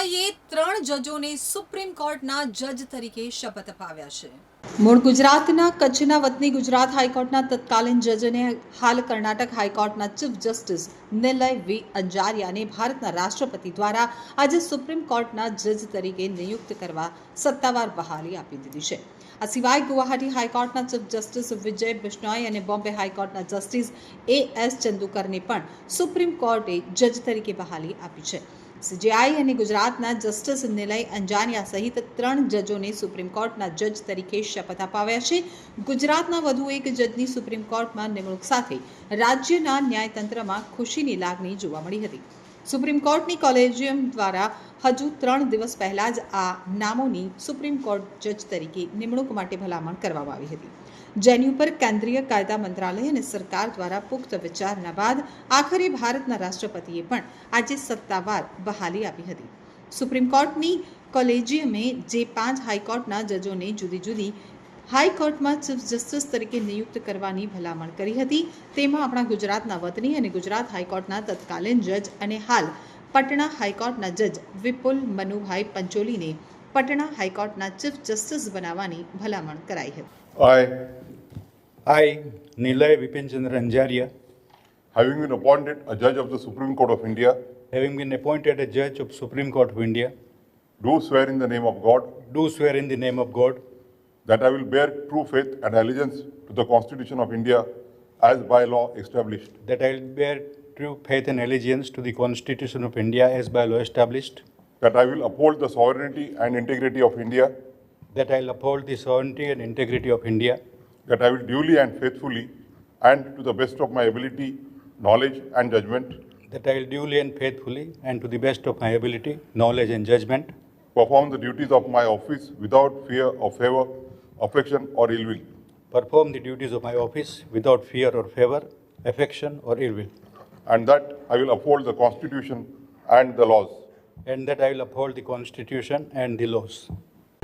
સીજેઆઈએ ત્રણ જજોને સુપ્રીમ કોર્ટના જજ તરીકે શપથ અપાવ્યા છે. મૂળ ગુજરાતના કચ્છના વતની ગુજરાત હાઈકોર્ટના તત્કાલીન જજને હાલ કર્ણાટક હાઈકોર્ટના ચીફ જસ્ટિસ નિલય વી. અંજારિયાને ભારતના રાષ્ટ્રપતિ દ્વારા આજે સુપ્રીમ કોર્ટના જજ તરીકે નિયુક્ત કરવા સત્તાવાર બહાલી આપી દીધી છે. આ સિવાય ગુવાહાટી હાઈકોર્ટના ચીફ જસ્ટિસ વિજય બિશ્નોઈ અને બોમ્બે હાઈકોર્ટના જસ્ટિસ એ એસ ચંદુકરને પણ સુપ્રીમ કોર્ટે જજ તરીકે બહાલી આપી છે. સીજેઆઈ અને ગુજરાતના જસ્ટિસ નિલય અંજાનિયા સહિત ત્રણ જજોને સુપ્રીમ કોર્ટના જજ તરીકે શપથ અપાવ્યા છે. ગુજરાતના વધુ એક જજની સુપ્રીમ કોર્ટમાં નિમણૂક સાથે રાજ્યના ન્યાયતંત્રમાં ખુશીની લાગણી જોવા મળી હતી. સુપ્રીમ કોર્ટની કોલેજિયમ દ્વારા હજુ ત્રણ દિવસ પહેલાં જ આ નામોની સુપ્રીમ કોર્ટ જજ તરીકે નિમણૂક માટે ભલામણ કરવામાં આવી હતી. જેની ઉપર કેન્દ્રીય કાયદા મંત્રાલય અને સરકાર દ્વારા પુખ્ત વિચારના બાદ આખરે ભારતના રાષ્ટ્રપતિએ પણ આજે સત્તાવાર બહાલી આપી હતી. સુપ્રીમ કોર્ટની કોલેજિયમે જે પાંચ હાઈકોર્ટના જજોને જુદી જુદી હાઈકોર્ટમાં ચીફ જસ્ટિસ તરીકે નિયુક્ત કરવાની ભલામણ કરી હતી, તેમાં આપણા ગુજરાતના વતની અને ગુજરાત હાઈકોર્ટના તત્કાલીન જજ અને હાલ પટણા હાઈકોર્ટના જજ વિપુલ મનુભાઈ પંચોલીને પટણા હાઈકોર્ટના ચીફ જસ્ટિસ બનાવવાની ભલામણ કરાઈ હતી I, I, Nilay Vipinchandra Anjaria, having been appointed a judge of the Supreme Court of India, having been appointed a judge of Supreme Court of India, do swear in the name of God do swear in the name of God that I will bear true faith and allegiance to the Constitution of India as by law established, that I will bear true faith and allegiance to the Constitution of India as by law established, that I will uphold the sovereignty and integrity of India, that I will uphold the sovereignty and integrity of India, that I will duly and faithfully and to the best of my ability, knowledge and judgment that I will duly and faithfully and to the best of my ability, knowledge and judgment perform the duties of my office without fear or favor, affection or ill will, perform the duties of my office without fear or favor, affection or ill will, and that I will uphold the Constitution and the laws. And that I will uphold the Constitution and the laws.